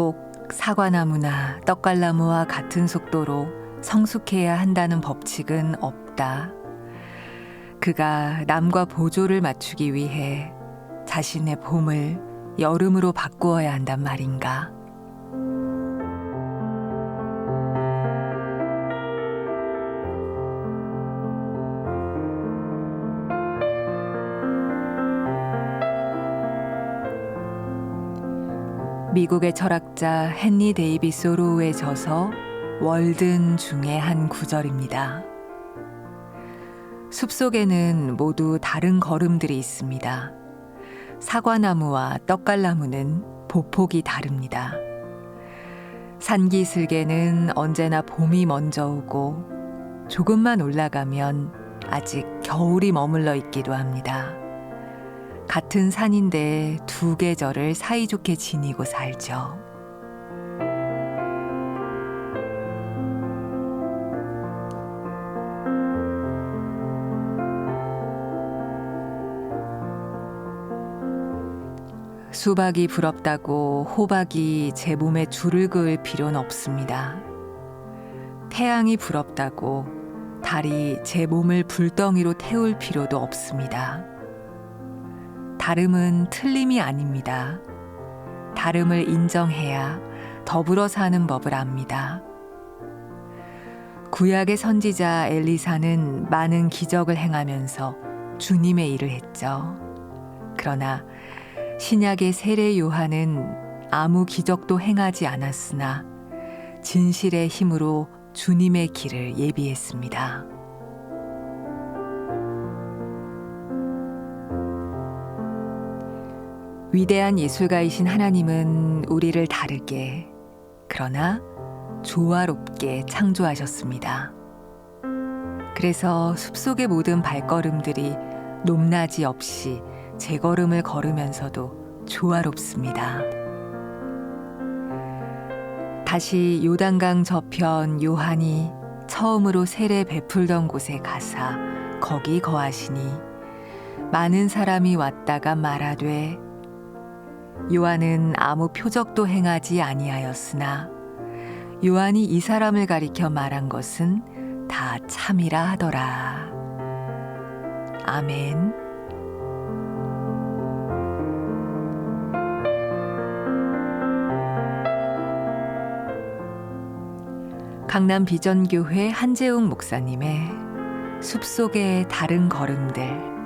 꼭 사과나무나 떡갈나무와 같은 속도로 성숙해야 한다는 법칙은 없다. 그가 남과 보조를 맞추기 위해 자신의 봄을 여름으로 바꾸어야 한단 말인가. 미국의 철학자 헨리 데이비 소로우의 저서 월든 중의 한 구절입니다. 숲속에는 모두 다른 걸음들이 있습니다. 사과나무와 떡갈나무는 보폭이 다릅니다. 산기슭에는 언제나 봄이 먼저 오고 조금만 올라가면 아직 겨울이 머물러 있기도 합니다. 같은 산인데 두 계절을 사이좋게 지니고 살죠. 수박이 부럽다고 호박이 제 몸에 줄을 그을 필요는 없습니다. 태양이 부럽다고 달이 제 몸을 불덩이로 태울 필요도 없습니다. 다름은 틀림이 아닙니다. 다름을 인정해야 더불어 사는 법을 압니다. 구약의 선지자 엘리사는 많은 기적을 행하면서 주님의 일을 했죠. 그러나 신약의 세례 요한은 아무 기적도 행하지 않았으나 진실의 힘으로 주님의 길을 예비했습니다. 위대한 예술가이신 하나님은 우리를 다르게 그러나 조화롭게 창조하셨습니다. 그래서 숲속의 모든 발걸음들이 높낮이 없이 제 걸음을 걸으면서도 조화롭습니다. 다시 요단강 저편 요한이 처음으로 세례 베풀던 곳에 가사 거기 거하시니 많은 사람이 왔다가 말하되 요한은 아무 표적도 행하지 아니하였으나 요한이 이 사람을 가리켜 말한 것은 다 참이라 하더라. 아멘. 강남 비전교회 한재웅 목사님의 숲속의 다른 걸음들